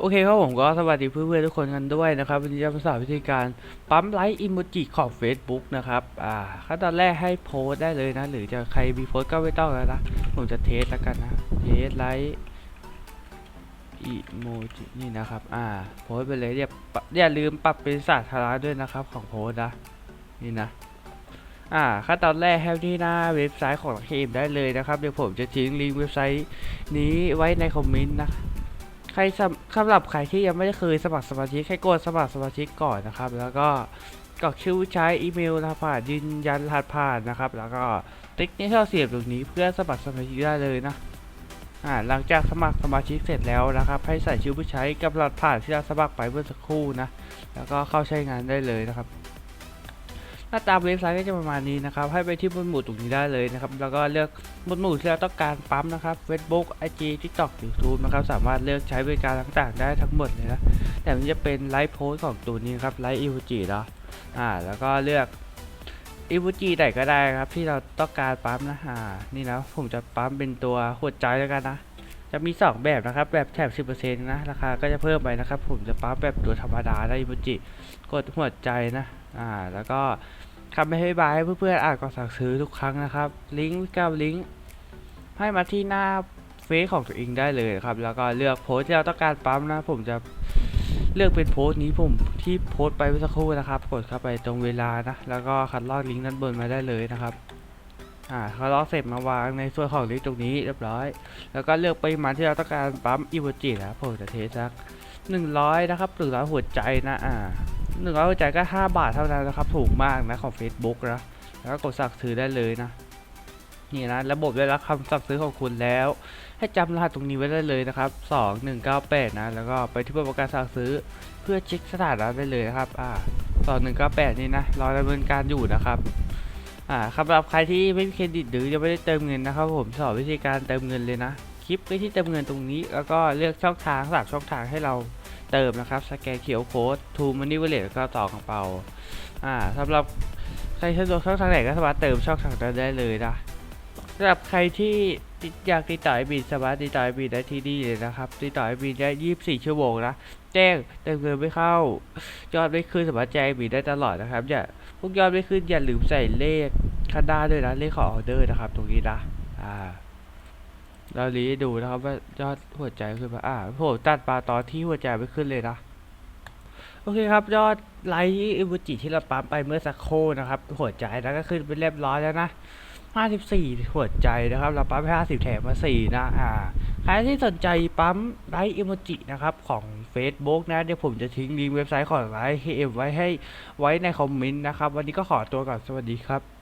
โอเคครับผมก็สวัสดีเพื่อนๆทุกคนกันด้วยนะครับ วันนี้จะมาสอนวิธีการปั๊มไลค์อิโมจิของ Facebook นะครับอ่าขั้นตอนแรกให้โพสได้เลยนะ หรือจะใครมีโพสก็ไม่ต้องแล้วนะผมจะเทสแล้วกันนะเทสไลค์อิโมจินี่นะครับอ่าโพสไปเลยอย่าอย่าลืมปรับเป็นสาธารณะด้วยนะครับของโพสนะนี่นะอ่าขั้นตอนแรกให้ที่หน้าเว็บไซต์ของทีมได้เลยนะครับ เดี๋ยวผมจะทิ้งลิงก์เว็บไซต์นี้ไว้ในคอมเมนต์นะ ใครสำสำหรับใครที่ยังไม่ได้เคยสมัครสมาชิกให้กดสมัครสมาชิกก่อนนะครับ แล้วก็กรอกชื่อใช้อีเมลรหัสผ่านยืนยันรหัสผ่านนะครับ แล้วก็ติ๊กนี่เราเสียบตรงนี้เพื่อสมัครสมาชิกได้เลยนะอ่าหลังจากสมัครสมาชิกเสร็จแล้วนะครับ ให้ใส่ชื่อผู้ใช้กับรหัสผ่านที่เราสมัครไปเมื่อสักครู่นะ แล้วก็เข้าใช้งานได้เลยนะครับ หน้าตาเว็บไซต์ก็จะประมาณนี้นะครับ ให้ไปที่หมวดหมู่ตรงนี้ได้เลยนะครับ แล้วก็เลือกหมวดหมู่ที่เราต้องการปั๊มนะครับ Facebook IG TikTok YouTube นะครับ สามารถเลือกใช้บริการต่างๆ ได้ทั้งหมดเลยนะ แต่มันจะเป็นไลฟ์โพสของตัวนี้นครับ ไลฟ์อีโมจิเนาะอ่า แล้วก็เลือกอีโมจิไหนก็ได้ครับ ที่เราต้องการปั๊มนะอ่านี่นะผมจะปั๊มเป็นตัวหัวใจแล้วกันนะ จะมี 2 แบบนะครับ แบบแถบ10%นะราคาก็จะเพิ่มไปนะครับ ผมจะปั๊มแบบตัวธรรมดาได้อีโมจิกดหัวใจนะอ่าแล้วก็คำให้บายให้เพื่อนๆอ่านก่อนสั่งซื้อทุกครั้งนะครับ ลิงก์กับลิงก์ให้มาที่หน้าเฟซของตัวเองได้เลยครับ แล้วก็เลือกโพสที่เราต้องการปั๊มนะ ผมจะเลือกเป็นโพสต์นี้ผมที่โพสต์ไปเมื่อสักครู่นะครับ กดเข้าไปตรงเวลานะ แล้วก็คัดลอกลิงก์ด้านบนมาได้เลยนะครับ อ่าคัดลอกเสร็จมาวางในส่วนของลิงก์ตรงนี้เรียบร้อย แล้วก็เลือกปริมาณที่เราต้องการปั๊มอีโมจินะผมจะเทสสักหนึ่งร้อยนะครับหนึ่งร้อยหัวใจนะอ่าหนึ่งร้อยหัวใจก็ 5 บาทเท่านั้นนะครับ ถูกมากนะของ Facebook นะแล้วก็กดสั่งซื้อได้เลยนะนี่นะระบบได้รับคำสั่งซื้อของคุณแล้ว ให้จำรหัสตรงนี้ไว้ได้เลยนะครับ2198นะแล้วก็ไปที่ประกันสั่งซื้อเพื่อเช็คสถานะได้เลยนะครับอ่า2198นี่นะรอดำเนินการอยู่นะครับ อ่าสำหรับใครที่ไม่มีเครดิตหรือยังไม่ได้เติมเงินนะครับผมสอนวิธีการเติมเงินเลยนะคลิปไปที่เติมเงินตรงนี้ แล้วก็เลือกช่องทางสามช่องทางให้เราเติมนะครับสแกนเขียวโค้ดทูมันนี่เวลเลตก็ต่อกระเป๋าอ่าสำหรับใครสะดวกช่องทางไหนก็สามารถเติมช่องทางนั้นได้เลยนะสำหรับใครที่อยากติดต่อไอบีสามารถติดต่อไอบีได้ที่นี่เลยนะครับติดต่อไอบีได้ 24 ชั่วโมงนะแจ้งเติมเงินไม่เข้ายอดไม่ขึ้นสามารถแจ้งไอบีได้ตลอดนะครับอย่าพวกยอดไม่ขึ้นอย่าลืมใส่เลข ข้างหน้าด้วยนะเลขขอออเดอร์นะครับ ตรงนี้นะอ่าเราลีดูนะครับว่ายอดหัวใจขึ้นมาอ่าผมตัดปลาตอนที่หัวใจไม่ขึ้นเลยนะโอเคครับยอดไลค์อิโมจิที่เราปั๊มไปเมื่อสักครู่นะครับหัวใจแล้วก็ขึ้นเป็นเรียบร้อยแล้วนะ54หัวใจนะครับ เราปั๊มไป50แถมมา4นะอ่าใครที่สนใจปั๊มไลค์อิโมจินะครับของ Facebook นะ เดี๋ยวผมจะทิ้งลิงก์เว็บไซต์ของไลค์เอไว้ให้ไว้ในคอมเมนต์นะครับ วันนี้ก็ขอตัวก่อนสวัสดีครับ